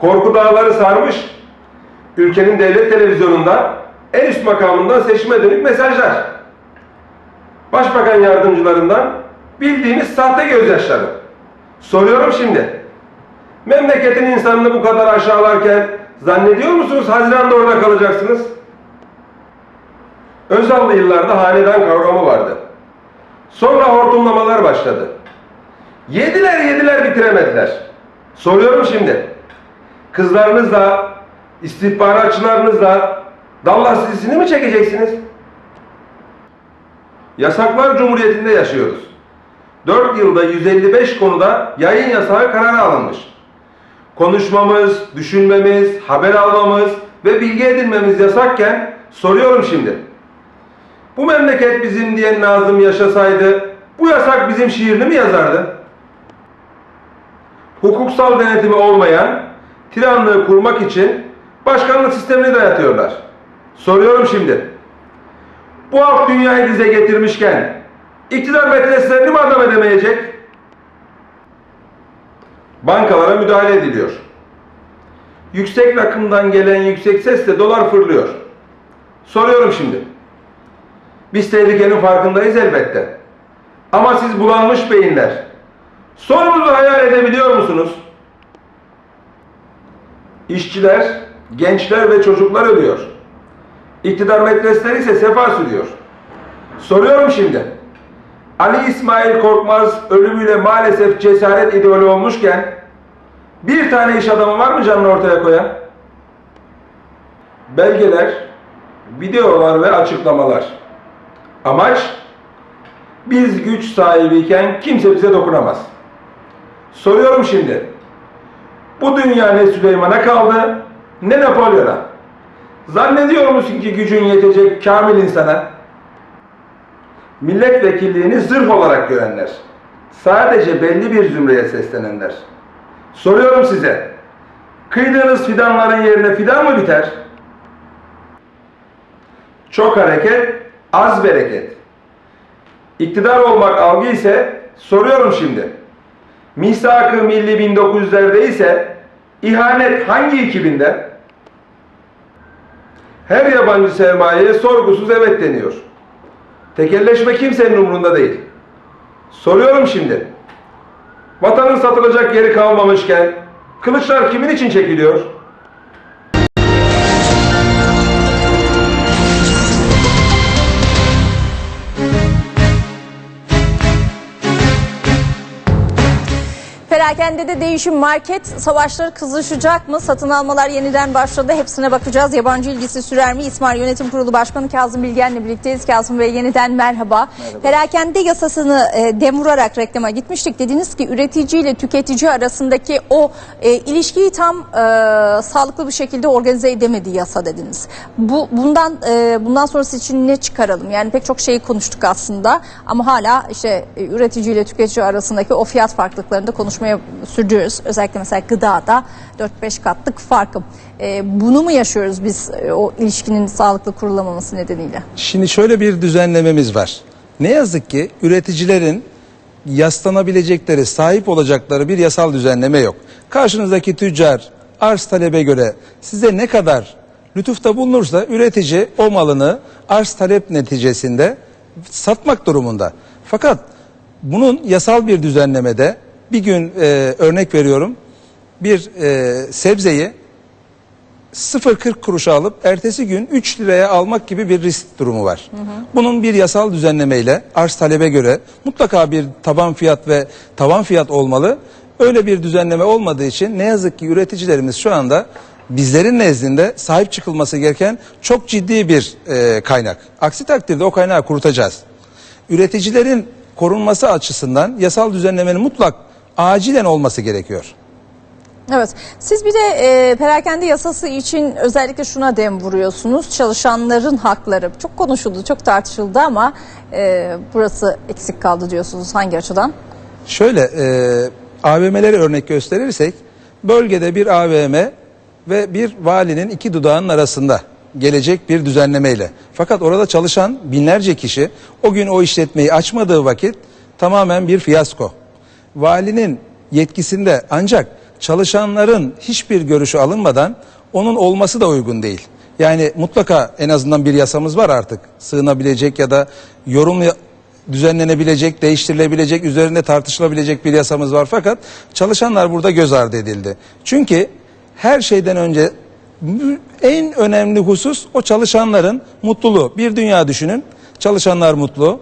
Korku dağları sarmış. Ülkenin devlet televizyonunda en üst makamından seçime dönük mesajlar. Başbakan yardımcılarından bildiğiniz sahte gözyaşları. Soruyorum şimdi. Memleketin insanını bu kadar aşağılarken zannediyor musunuz Haziran'da orada kalacaksınız? Özallı yıllarda hanedan kavramı vardı. Sonra hortumlamalar başladı. Yediler yediler bitiremediler. Soruyorum şimdi. Kızlarınızla, istihbaratçılarınızla Dallas dizisini mi çekeceksiniz? Yasaklar Cumhuriyeti'nde yaşıyoruz. 4 yılda 155 konuda yayın yasağı kararı alınmış. Konuşmamız, düşünmemiz, haber almamız ve bilgi edinmemiz yasakken soruyorum şimdi. Bu memleket bizim diyen Nazım yaşasaydı bu yasak bizim şiirini mi yazardı? Hukuksal denetimi olmayan tiranlığı kurmak için başkanlık sistemini dayatıyorlar. Soruyorum şimdi. Bu halk dünyayı dize getirmişken iktidar metreslerini mi adam edemeyecek? Bankalara müdahale ediliyor. Yüksek rakımdan gelen yüksek sesle dolar fırlıyor. Soruyorum şimdi. Biz tehlikenin farkındayız elbette. Ama siz bulanmış beyinler. Sonumuzu hayal edebiliyor musunuz? İşçiler, gençler ve çocuklar ölüyor. İktidar metresleri ise sefa sürüyor. Soruyorum şimdi. Ali İsmail Korkmaz ölümüyle maalesef cesaret idolü olmuşken bir tane iş adamı var mı canını ortaya koyan? Belgeler, videolar ve açıklamalar. Amaç biz güç sahibiyken kimse bize dokunamaz. Soruyorum şimdi. Bu dünya ne Süleyman'a kaldı ne Napolyon'a. Zannediyor musun ki gücün yetecek kamil insana? Milletvekilliğini zırh olarak görenler. Sadece belli bir zümreye seslenenler. Soruyorum size. Kıydığınız fidanların yerine fidan mı biter? Çok hareket, az bereket. İktidar olmak algı ise soruyorum şimdi. Misak-ı Milli 1900'lerde ise ihanet hangi 2000'de? Her yabancı sermayeye sorgusuz evet deniyor. Tekelleşme kimsenin umurunda değil. Soruyorum şimdi. Vatanın satılacak yeri kalmamışken kılıçlar kimin için çekiliyor? Perakende değişim market savaşları kızışacak mı? Satın almalar yeniden başladı. Hepsine bakacağız. Yabancı ilgisi sürer mi? İsmail Yönetim Kurulu Başkanı Kazım Bilgen'le birlikteyiz. Kazım Bey yeniden merhaba. Perakende yasasını e, demurarak reklama gitmiştik. Dediniz ki üretici ile tüketici arasındaki o e, ilişkiyi tam e, sağlıklı bir şekilde organize edemedi yasa dediniz. Bu bundan e, bundan sonrası için ne çıkaralım? Yani pek çok şeyi konuştuk aslında ama hala işte e, üretici ile tüketici arasındaki o fiyat farklılıklarını da konuşmaya sürdürüyoruz. Özellikle mesela gıdada 4-5 katlık farkım. E, bunu mu yaşıyoruz biz e, o ilişkinin sağlıklı kurulamaması nedeniyle? Şimdi şöyle bir düzenlememiz var. Ne yazık ki üreticilerin yaslanabilecekleri, sahip olacakları bir yasal düzenleme yok. Karşınızdaki tüccar arz talebe göre size ne kadar lütufta bulunursa üretici o malını arz talep neticesinde satmak durumunda. Fakat bunun yasal bir düzenlemede bir gün e, örnek veriyorum bir e, sebzeyi 0.40 kuruşa alıp ertesi gün 3 liraya almak gibi bir risk durumu var. Bunun bir yasal düzenlemeyle arz talebe göre mutlaka bir taban fiyat ve tavan fiyat olmalı. Öyle bir düzenleme olmadığı için ne yazık ki üreticilerimiz şu anda bizlerin nezdinde sahip çıkılması gereken çok ciddi bir e, kaynak. Aksi takdirde o kaynağı kurutacağız. Üreticilerin korunması açısından yasal düzenlemenin mutlak acilen olması gerekiyor. Evet. Siz bir de e, perakende yasası için özellikle şuna dem vuruyorsunuz. Çalışanların hakları. Çok konuşuldu, çok tartışıldı ama e, burası eksik kaldı diyorsunuz. Hangi açıdan? Şöyle e, AVM'leri örnek gösterirsek bölgede bir AVM ve bir valinin iki dudağının arasında gelecek bir düzenlemeyle. Fakat orada çalışan binlerce kişi o gün o işletmeyi açmadığı vakit tamamen bir fiyasko. Valinin yetkisinde ancak çalışanların hiçbir görüşü alınmadan onun olması da uygun değil. Yani mutlaka en azından bir yasamız var artık. Sığınabilecek ya da yorum düzenlenebilecek, değiştirilebilecek, üzerinde tartışılabilecek bir yasamız var. Fakat çalışanlar burada göz ardı edildi. Çünkü her şeyden önce en önemli husus o çalışanların mutluluğu. Bir dünya düşünün. Çalışanlar mutlu,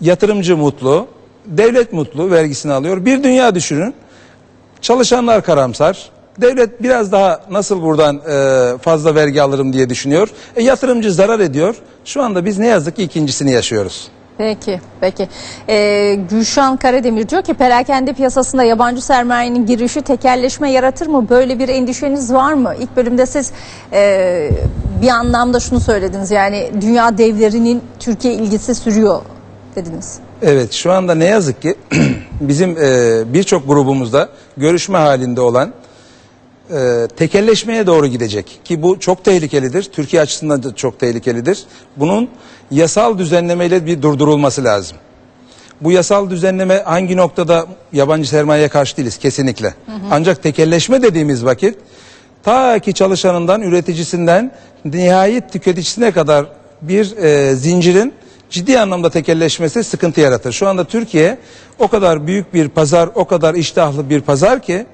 yatırımcı mutlu, devlet mutlu, vergisini alıyor. Bir dünya düşünün. Çalışanlar karamsar. Devlet biraz daha nasıl buradan e, fazla vergi alırım diye düşünüyor. E, yatırımcı zarar ediyor. Şu anda biz ne yazık ki ikincisini yaşıyoruz. Peki, peki. Ee, Gülşen Karademir diyor ki perakende piyasasında yabancı sermayenin girişi tekelleşme yaratır mı? Böyle bir endişeniz var mı? İlk bölümde siz e, bir anlamda şunu söylediniz yani dünya devlerinin Türkiye ilgisi sürüyor dediniz. Evet şu anda ne yazık ki bizim e, birçok grubumuzda görüşme halinde olan e, tekelleşmeye doğru gidecek ki bu çok tehlikelidir. Türkiye açısından da çok tehlikelidir. Bunun yasal düzenlemeyle bir durdurulması lazım. Bu yasal düzenleme hangi noktada yabancı sermayeye karşı değiliz kesinlikle. Ancak tekelleşme dediğimiz vakit ta ki çalışanından üreticisinden nihayet tüketicisine kadar bir e, zincirin ciddi anlamda tekelleşmesi sıkıntı yaratır. Şu anda Türkiye o kadar büyük bir pazar, o kadar iştahlı bir pazar ki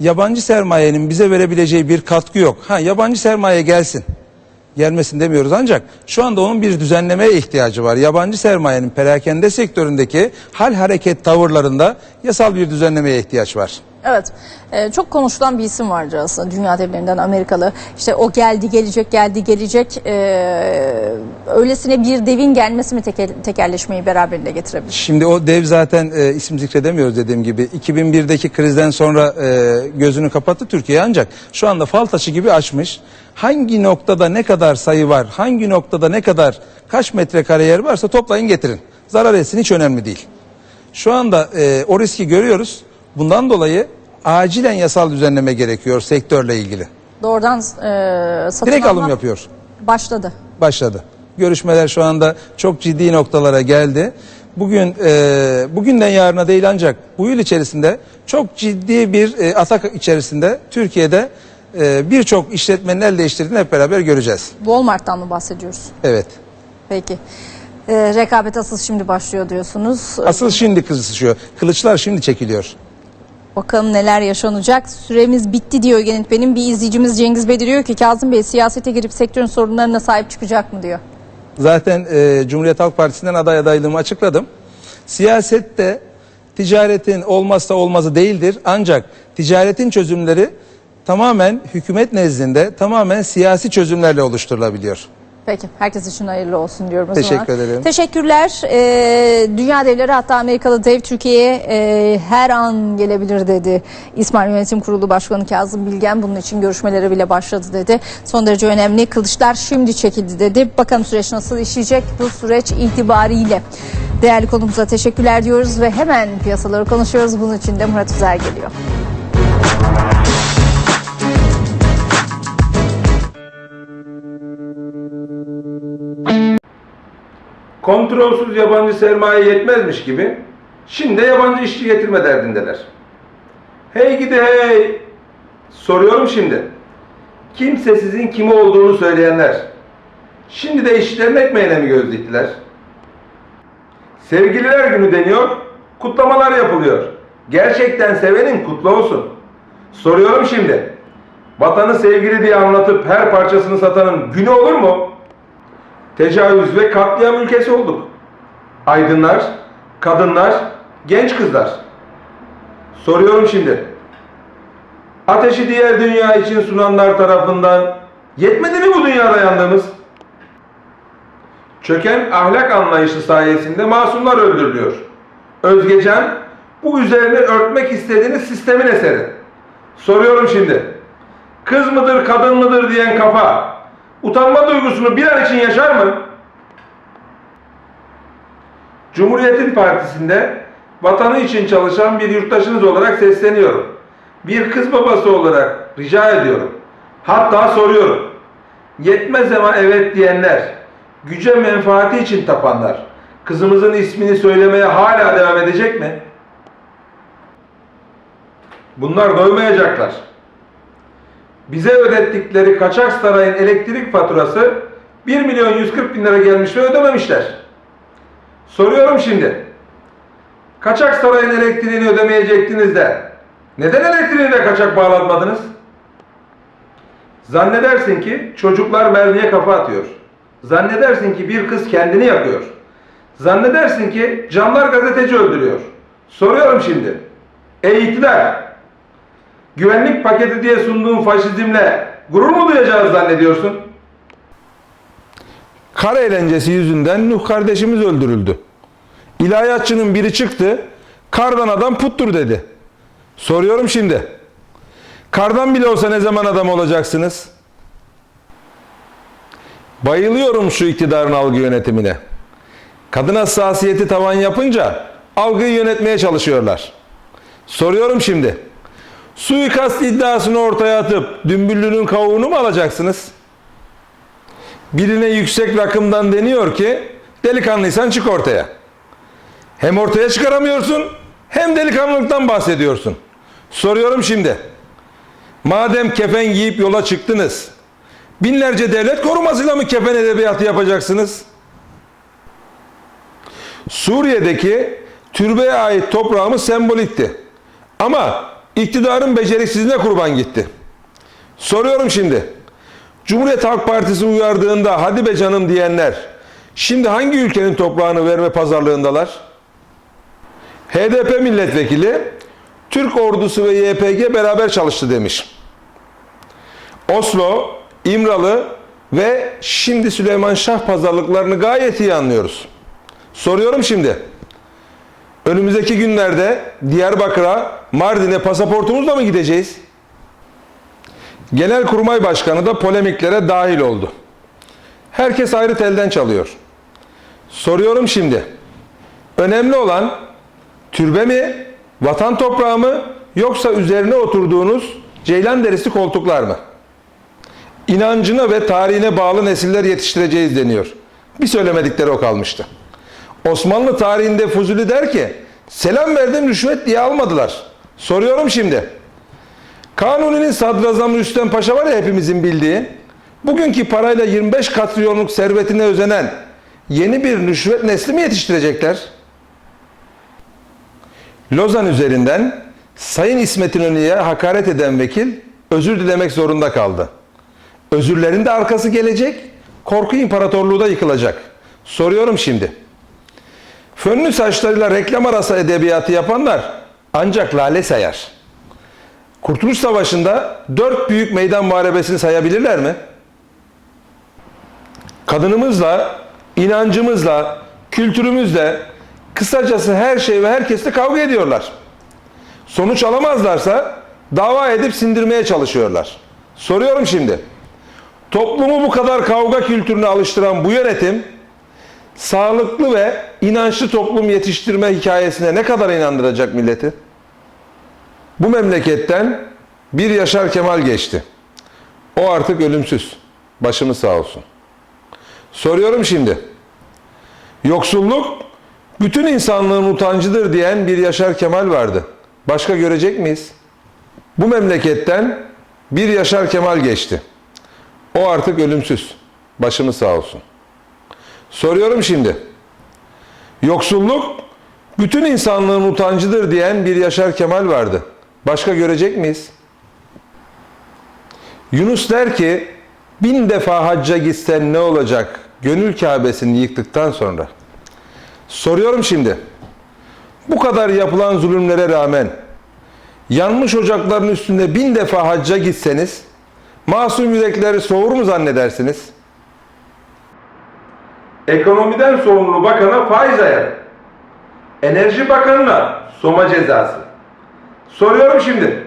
yabancı sermayenin bize verebileceği bir katkı yok. Ha yabancı sermaye gelsin gelmesin demiyoruz ancak şu anda onun bir düzenlemeye ihtiyacı var. Yabancı sermayenin perakende sektöründeki hal hareket tavırlarında yasal bir düzenlemeye ihtiyaç var. Evet, e, çok konuşulan bir isim vardı aslında dünya devlerinden Amerikalı. İşte o geldi gelecek geldi gelecek e, öylesine bir devin gelmesi mi tekel, tekelleşmeyi beraberinde getirebilir? Şimdi o dev zaten e, isim zikredemiyoruz dediğim gibi. 2001'deki krizden sonra e, gözünü kapattı Türkiye ancak şu anda fal taşı gibi açmış. Hangi noktada ne kadar sayı var, hangi noktada ne kadar kaç metrekare yer varsa toplayın getirin. Zarar etsin hiç önemli değil. Şu anda e, o riski görüyoruz. Bundan dolayı acilen yasal düzenleme gerekiyor sektörle ilgili. Doğrudan e, satın Direkt alma alım yapıyor. başladı. başladı. Görüşmeler şu anda çok ciddi noktalara geldi. Bugün e, bugünden yarına değil ancak bu yıl içerisinde çok ciddi bir e, atak içerisinde Türkiye'de e, birçok işletmenin el değiştirdiğini hep beraber göreceğiz. Walmart'tan mı bahsediyoruz? Evet. Peki. E, rekabet asıl şimdi başlıyor diyorsunuz. Asıl şimdi kızışıyor. Kılıçlar şimdi çekiliyor. Bakalım neler yaşanacak. Süremiz bitti diyor yönetmenim. Bir izleyicimiz Cengiz Bey diyor ki Kazım Bey siyasete girip sektörün sorunlarına sahip çıkacak mı diyor. Zaten e, Cumhuriyet Halk Partisi'nden aday adaylığımı açıkladım. Siyasette ticaretin olmazsa olmazı değildir. Ancak ticaretin çözümleri tamamen hükümet nezdinde tamamen siyasi çözümlerle oluşturulabiliyor. Peki herkes için hayırlı olsun diyorum o zaman. Teşekkür ederim. Teşekkürler. Ee, dünya devleri hatta Amerikalı dev Türkiye'ye e, her an gelebilir dedi. İsmail Yönetim Kurulu Başkanı Kazım Bilgen bunun için görüşmelere bile başladı dedi. Son derece önemli. Kılıçlar şimdi çekildi dedi. Bakalım süreç nasıl işleyecek bu süreç itibariyle. Değerli konumuza teşekkürler diyoruz ve hemen piyasaları konuşuyoruz. Bunun için de Murat Üzer geliyor. Kontrolsüz yabancı sermaye yetmezmiş gibi şimdi de yabancı işçi getirme derdindeler. Hey gidi hey! Soruyorum şimdi. Kimse sizin kimi olduğunu söyleyenler. Şimdi de işçilerin ekmeğine mi göz diktiler? Sevgililer günü deniyor, kutlamalar yapılıyor. Gerçekten sevenin kutlu olsun. Soruyorum şimdi. Vatanı sevgili diye anlatıp her parçasını satanın günü olur mu? Tecavüz ve katliam ülkesi olduk. Aydınlar, kadınlar, genç kızlar. Soruyorum şimdi. Ateşi diğer dünya için sunanlar tarafından yetmedi mi bu dünyada yandığımız? Çöken ahlak anlayışı sayesinde masumlar öldürülüyor. Özgecan bu üzerini örtmek istediğiniz sistemin eseri. Soruyorum şimdi. Kız mıdır, kadın mıdır diyen kafa utanma duygusunu bir an için yaşar mı? Cumhuriyet'in partisinde vatanı için çalışan bir yurttaşınız olarak sesleniyorum. Bir kız babası olarak rica ediyorum. Hatta soruyorum. Yetmez ama evet diyenler, güce menfaati için tapanlar, kızımızın ismini söylemeye hala devam edecek mi? Bunlar doymayacaklar. Bize ödettikleri kaçak sarayın elektrik faturası 1 milyon 140 bin lira gelmiş ve ödememişler. Soruyorum şimdi. Kaçak sarayın elektriğini ödemeyecektiniz de neden elektriğini de kaçak bağlatmadınız? Zannedersin ki çocuklar mermiye kafa atıyor. Zannedersin ki bir kız kendini yakıyor. Zannedersin ki camlar gazeteci öldürüyor. Soruyorum şimdi. İktidar! Güvenlik paketi diye sunduğun faşizmle gurur mu duyacağız zannediyorsun? Kar eğlencesi yüzünden Nuh kardeşimiz öldürüldü. İlahiyatçının biri çıktı, kardan adam puttur dedi. Soruyorum şimdi. Kardan bile olsa ne zaman adam olacaksınız? Bayılıyorum şu iktidarın algı yönetimine. Kadın hassasiyeti tavan yapınca algıyı yönetmeye çalışıyorlar. Soruyorum şimdi. Suikast iddiasını ortaya atıp dümbüllünün kavuğunu mu alacaksınız? Birine yüksek rakımdan deniyor ki delikanlıysan çık ortaya. Hem ortaya çıkaramıyorsun hem delikanlılıktan bahsediyorsun. Soruyorum şimdi. Madem kefen giyip yola çıktınız, binlerce devlet korumasıyla mı kefen edebiyatı yapacaksınız? Suriye'deki türbeye ait toprağımız sembolikti. Ama iktidarın beceriksizliğine kurban gitti. Soruyorum şimdi. Cumhuriyet Halk Partisi uyardığında hadi be canım diyenler şimdi hangi ülkenin toprağını verme pazarlığındalar? HDP milletvekili Türk ordusu ve YPG beraber çalıştı demiş. Oslo, İmralı ve şimdi Süleyman Şah pazarlıklarını gayet iyi anlıyoruz. Soruyorum şimdi. Önümüzdeki günlerde Diyarbakır'a, Mardin'e pasaportumuzla mı gideceğiz? Genelkurmay Başkanı da polemiklere dahil oldu. Herkes ayrı telden çalıyor. Soruyorum şimdi. Önemli olan türbe mi, vatan toprağı mı yoksa üzerine oturduğunuz ceylan derisi koltuklar mı? İnancına ve tarihine bağlı nesiller yetiştireceğiz deniyor. Bir söylemedikleri o kalmıştı. Osmanlı tarihinde Fuzuli der ki selam verdim rüşvet diye almadılar. Soruyorum şimdi. Kanuni'nin sadrazamı Rüstem Paşa var ya hepimizin bildiği. Bugünkü parayla 25 katrilyonluk servetine özenen yeni bir rüşvet nesli mi yetiştirecekler? Lozan üzerinden Sayın İsmet İnönü'ye hakaret eden vekil özür dilemek zorunda kaldı. Özürlerin de arkası gelecek, korku imparatorluğu da yıkılacak. Soruyorum şimdi. Fönlü saçlarıyla reklam arası edebiyatı yapanlar ancak lale sayar. Kurtuluş Savaşı'nda dört büyük meydan muharebesini sayabilirler mi? Kadınımızla, inancımızla, kültürümüzle, kısacası her şey ve herkesle kavga ediyorlar. Sonuç alamazlarsa dava edip sindirmeye çalışıyorlar. Soruyorum şimdi. Toplumu bu kadar kavga kültürüne alıştıran bu yönetim sağlıklı ve inançlı toplum yetiştirme hikayesine ne kadar inandıracak milleti? Bu memleketten bir Yaşar Kemal geçti. O artık ölümsüz. Başımız sağ olsun. Soruyorum şimdi. Yoksulluk bütün insanlığın utancıdır diyen bir Yaşar Kemal vardı. Başka görecek miyiz? Bu memleketten bir Yaşar Kemal geçti. O artık ölümsüz. Başımız sağ olsun. Soruyorum şimdi. Yoksulluk bütün insanlığın utancıdır diyen bir Yaşar Kemal vardı. Başka görecek miyiz? Yunus der ki bin defa hacca gitsen ne olacak gönül Kabe'sini yıktıktan sonra. Soruyorum şimdi. Bu kadar yapılan zulümlere rağmen yanmış ocakların üstünde bin defa hacca gitseniz masum yürekleri soğur mu zannedersiniz? Ekonomiden sorumlu bakana faiz ayarı. Enerji Bakanı'na Soma cezası. Soruyorum şimdi.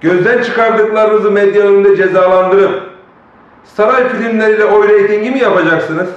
Gözden çıkardıklarınızı medya önünde cezalandırıp saray filmleriyle oy reytingi mi yapacaksınız?